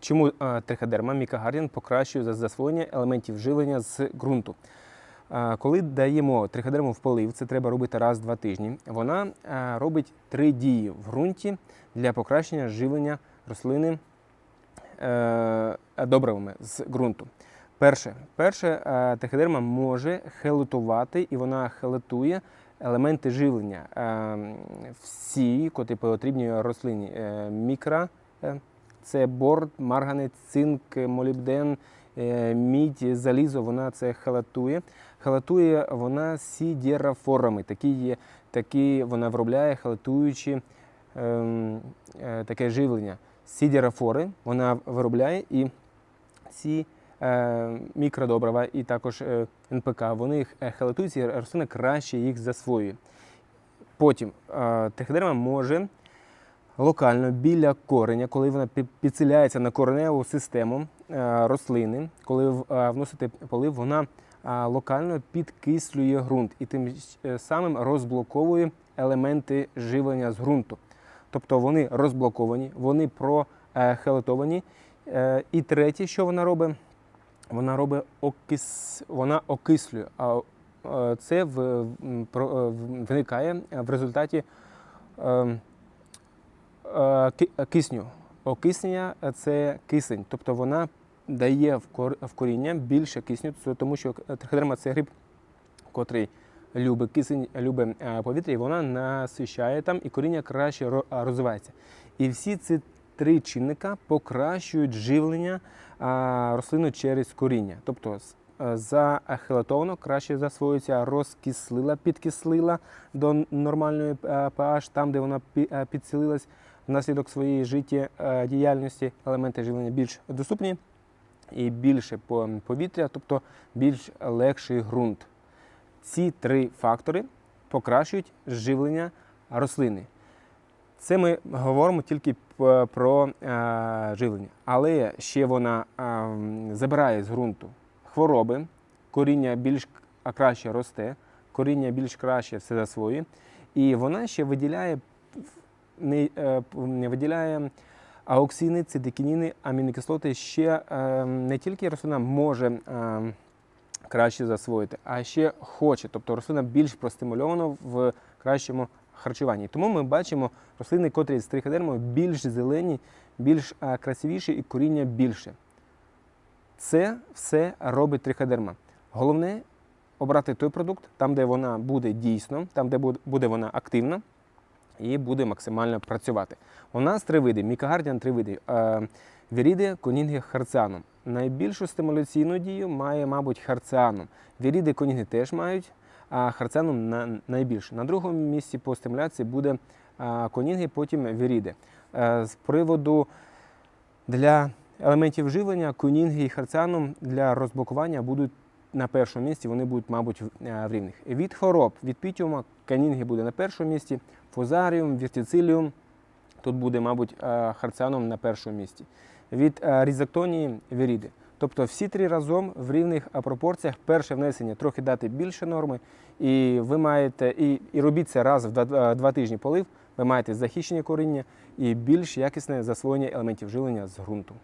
Чому е, триходерма мікагардіан покращує за- засвоєння елементів живлення з ґрунту? Е, Коли даємо триходерму в полив, це треба робити раз в два тижні. Вона е, робить три дії в ґрунті для покращення живлення рослини добривами з ґрунту. Перше, перше триходерма може хелетувати, і вона хелетує елементи живлення. Е, Всі, котрі потрібні рослині. Мікро, це бор, марганець, цинк, молібден, е, мідь, залізо, вона це халатує. Халатує вона сідірафорами. Такі такі вона виробляє, халатуючи ем, е, таке живлення. Сідірафори вона виробляє і ці е, мікродобрива і також е, НПК, вони їх е, халатують, і рослина краще їх засвоює. Потім е, триходерма може локально біля кореня, коли вона пі- підселяється на кореневу систему е, рослини, коли е, вносити полив, вона е, локально підкислює ґрунт і тим самим розблоковує елементи живлення з ґрунту. Тобто вони розблоковані, вони прохелетовані. І третє, що вона робить, вона робить окис, вона окислює. А це виникає в результаті е, е, ки- е, кисню. Окиснення е, це кисень, тобто вона дає в коріння більше кисню, тому що триходерма це гриб, котрий любить кисень, любить е, повітря, і вона насищає там, і коріння краще розвивається. І всі ці три чинника покращують живлення рослини через коріння. Тобто е, захелатовано краще засвоюється, розкислила, підкислила до нормальної е, pH, там, де вона е, підсилилась внаслідок своєї життєдіяльності, елементи живлення більш доступні і більше повітря, тобто більш легший ґрунт. Ці три фактори покращують живлення рослини. Це ми говоримо тільки про е, живлення, але ще вона е, забирає з ґрунту хвороби, коріння більш краще росте, коріння більш краще все засвоює, і вона ще виділяє е, виділяє аоксини, цитокініни, амінокислоти. Ще е, не тільки рослина може е, краще засвоїти, а ще хоче. Тобто рослина більш простимульована в кращому харчуванні. Тому ми бачимо рослини, котрі з триходермою більш зелені, більш е, красивіші і коріння більше. Це все робить триходерма. Головне обрати той продукт, там, де вона буде дійсно, там, де буде вона активна і буде максимально працювати. У нас три види: мікагардіан три види. Е, Віріди, конінги, харціаном. Найбільшу стимуляційну дію має, мабуть, харціаном. Віріди, конінги теж мають, а харціаном на, найбільше. На другому місці по стимуляції буде конінги, потім віріди. Е, з приводу для елементів живлення конінги і харціаном для розблокування будуть на першому місці, вони будуть, мабуть, в е, рівних. Від хвороб, від пітіума, канінги буде на першому місці, фузаріум, віртициліум, тут буде, мабуть, е, харціаном на першому місці. Від е, різектонії віріди. Тобто всі три разом в рівних пропорціях. Перше внесення трохи дати більше норми, і ви маєте і, і робіть це раз в два, два тижні полив. Ви маєте захищення коріння і більш якісне засвоєння елементів живлення з ґрунту.